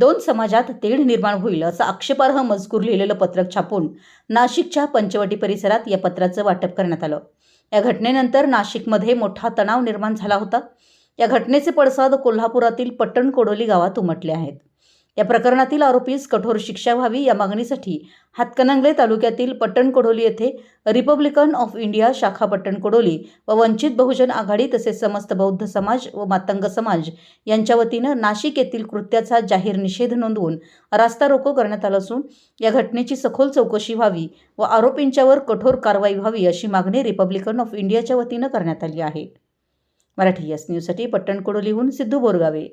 दोन समाजात तेढ निर्माण होईल असं आक्षेपार्ह मजकूर लिहिलेलं पत्रक छापून नाशिकच्या पंचवटी परिसरात या पत्राचं वाटप करण्यात आलं. या घटनेनंतर नाशिकमध्ये मोठा तणाव निर्माण झाला होता. या घटनेचे पडसाद कोल्हापुरातील पट्टण कोडोली गावात उमटले आहेत. या प्रकरणातील आरोपीस कठोर शिक्षा व्हावी या मागणीसाठी हातकणंगले तालुक्यातील पट्टण कोडोली येथे रिपब्लिकन ऑफ इंडिया शाखा पट्टणकोडोली व वंचित बहुजन आघाडी तसेच समस्त बौद्ध समाज व मातंग समाज यांच्या वतीनं नाशिक येथील कृत्याचा जाहीर निषेध नोंदवून रास्ता रोको करण्यात आला असून या घटनेची सखोल चौकशी व्हावी व आरोपींच्यावर कठोर कारवाई व्हावी अशी मागणी रिपब्लिकन ऑफ इंडियाच्या वतीनं करण्यात आली आहे. मराठी एस न्यूजसाठी पट्टण कोडोलीहून सिद्धू बोरगावे.